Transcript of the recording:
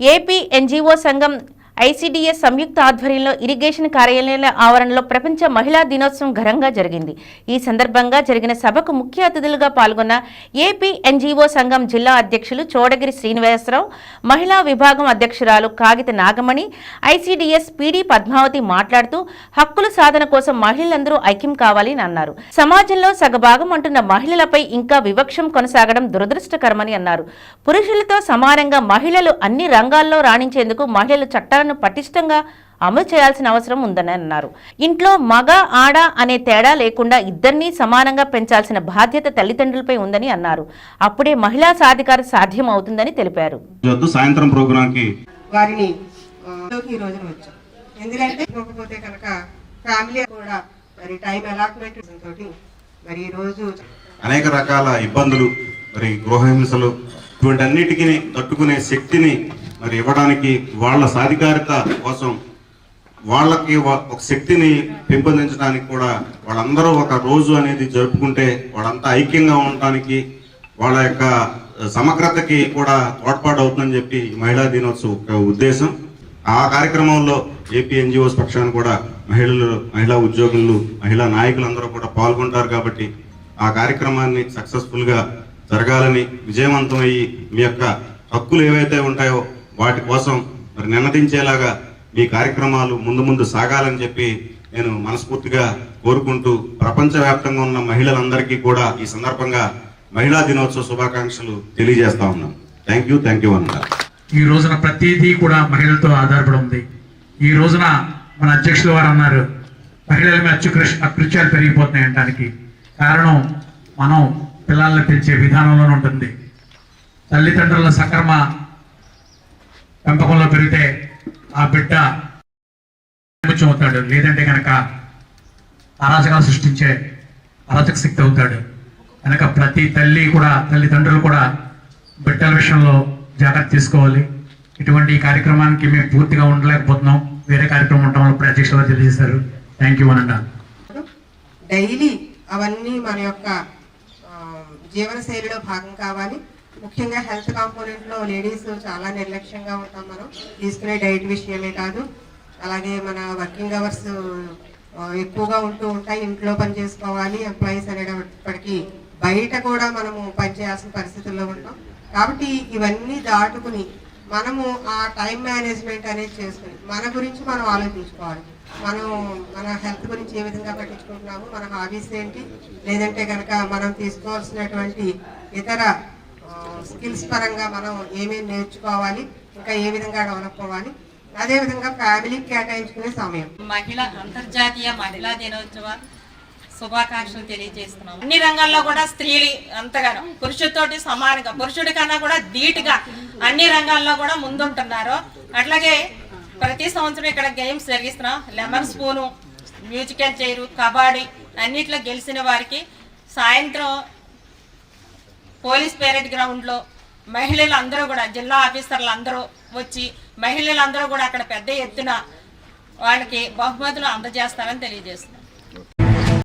AP NGO సంఘం ICDS సంయుక్త ఆధ్వర్యంలో ఇరిగేషన్ కార్యాలయాల ఆవరణలో ప్రపంచ మహిళా దినోత్సవం ఘనంగా జరిగింది. ఈ సందర్భంగా జరిగిన సభకు ముఖ్య అతిథులుగా పాల్గొన్న ఏపీ ఎన్జీఓ సంఘం జిల్లా అధ్యక్షులు చోడగిరి శ్రీనివాసరావు మహిళా విభాగం అధ్యక్షురాలు కాగిత నాగమణి ఐసీడీఎస్ పీడీ పద్మావతి మాట్లాడుతూ హక్కుల సాధన కోసం మహిళలందరూ ఐక్యం కావాలి అన్నారు. సమాజంలో సగభాగం అంటున్న మహిళలపై ఇంకా వివక్షం కొనసాగడం దురదృష్టకరమని అన్నారు. పురుషులతో సమానంగా మహిళలు అన్ని రంగాల్లో రాణించేందుకు మహిళలు చట్టాలను పటిష్టంగా అమలు చేయాల్సిన అవసరం ఉందని అన్నారు. ఇంట్లో మగ ఆడ అనే తేడా లేకుండా ఇద్దరినీ సమానంగా పెంచాల్సిన బాధ్యత తల్లిదండ్రులపై ఉందని అన్నారు. అప్పుడే మహిళా సాధికార సాధ్యం అవుతుందని తెలిపారు. వద్దు సాయంత్రం ప్రోగ్రాంకి వారిని ఆ, లోకి ఈ రోజున వచ్చాం. ఎందుకంటే ఇవ్వకపోతే కనుక ఫ్యామిలీ కూడా మరి టైం అలాట్మెంట్ తోటి మరి ఈ రోజు అనేక రకాల ఇబ్బందులు మరి గృహహింసలు ఇటువంటి అన్నిటికీ తట్టుకునే శక్తిని మరి ఇవ్వడానికి వాళ్ళ సాధికారిత కోసం వాళ్ళకి ఒక శక్తిని పెంపొందించడానికి కూడా వాళ్ళందరూ ఒక రోజు అనేది జరుపుకుంటే వాళ్ళంతా ఐక్యంగా ఉండటానికి వాళ్ళ యొక్క సమగ్రతకి కూడా తోడ్పాటు అవుతుందని చెప్పి మహిళా దినోత్సవ ఒక ఉద్దేశం. ఆ కార్యక్రమంలో ఏపీ ఎన్జిఓస్ పక్షాన్ని కూడా మహిళలు మహిళా ఉద్యోగులు మహిళా నాయకులందరూ కూడా పాల్గొంటారు కాబట్టి ఆ కార్యక్రమాన్ని సక్సెస్ఫుల్గా జరగాలని విజయవంతం అయ్యి మీ యొక్క హక్కులు ఏవైతే ఉంటాయో వాటి కోసం మరి నిన్నదించేలాగా మీ కార్యక్రమాలు ముందు ముందు సాగాలని చెప్పి నేను మనస్ఫూర్తిగా కోరుకుంటూ ప్రపంచవ్యాప్తంగా ఉన్న మహిళలందరికీ కూడా ఈ సందర్భంగా మహిళా దినోత్సవ శుభాకాంక్షలు తెలియజేస్తా ఉన్నాం. థ్యాంక్ యూ థ్యాంక్ యూ అన్నారు ఈ రోజున ప్రతిదీ కూడా మహిళలతో ఆధారపడి ఉంది. ఈ రోజున మన అధ్యక్షుల వారు అన్నారు మహిళల మీద అత్యుకృష్ అకృత్యాలు పెరిగిపోతున్నాయి అంటానికి. కారణం మనం పిల్లల్ని పెంచే విధానంలోనే ఉంటుంది. తల్లిదండ్రుల సక్రమ పెంపకంలో పెరిగితే ఆ బిడ్డ అవుతాడు. లేదంటే కనుక అరాచకాలు సృష్టించే అరాచక శక్తి అవుతాడు. కనుక ప్రతి తల్లి కూడా తల్లిదండ్రులు కూడా బిడ్డల విషయంలో జాగ్రత్త తీసుకోవాలి. ఇటువంటి ఈ కార్యక్రమానికి మేము పూర్తిగా ఉండలేకపోతున్నాం. వేరే కార్యక్రమం ఉండటం వల్ల ప్రత్యక్షంగా తెలియజేశారు. థ్యాంక్ యూ అనండి. డైలీ అవన్నీ మన యొక్క జీవన శైలిలో భాగం కావాలి. ముఖ్యంగా హెల్త్ కాంపోనెంట్లో లేడీస్ చాలా నిర్లక్ష్యంగా ఉంటాం మనం. తీసుకునే డైట్ విషయమే కాదు. అలాగే మన వర్కింగ్ అవర్స్ ఎక్కువగా ఉంటూ ఉంటాయి. ఇంట్లో పని చేసుకోవాలి ఎంప్లాయీస్ అనేటప్పటికీ బయట కూడా మనము పనిచేయాల్సిన పరిస్థితుల్లో ఉంటాం. కాబట్టి ఇవన్నీ దాటుకుని మనము ఆ టైం మేనేజ్మెంట్ అనేది చేసుకుని మన గురించి మనం ఆలోచించుకోవాలి. మనం మన హెల్త్ గురించి ఏ విధంగా పట్టించుకుంటున్నాము మన హాబీస్ ఏంటి లేదంటే కనుక మనం తీసుకోవాల్సినటువంటి ఇతర స్కిల్స్ పరంగా మనం ఏమేమి నేర్చుకోవాలి ఇంకా ఏ విధంగా డెవలప్ అవ్వాలి అదే విధంగా ఫ్యామిలీకి కేటాయించుకునే సమయం. మహిళ అంతర్జాతీయ మహిళా దినోత్సవ శుభాకాంక్షలు తెలియజేస్తున్నాం. అన్ని రంగాల్లో కూడా స్త్రీలు అంతగానో పురుషుడితోటి సమానంగా పురుషుడి కన్నా కూడా ధీటుగా అన్ని రంగాల్లో కూడా ముందుంటున్నారు. అట్లాగే ప్రతి సంవత్సరం ఇక్కడ games జరిగిస్తున్నాం. Lemon spoon musical chair kabaddi అన్నిట్లో గెలిచిన వారికి సాయంత్రం పోలీస్ పేరెడ్ గ్రౌండ్లో మహిళలు అందరూ కూడా జిల్లా ఆఫీసర్లు అందరూ వచ్చి మహిళలందరూ కూడా అక్కడ పెద్ద ఎత్తున వాళ్ళకి బహుమతులు అందజేస్తారని తెలియజేస్తున్నారు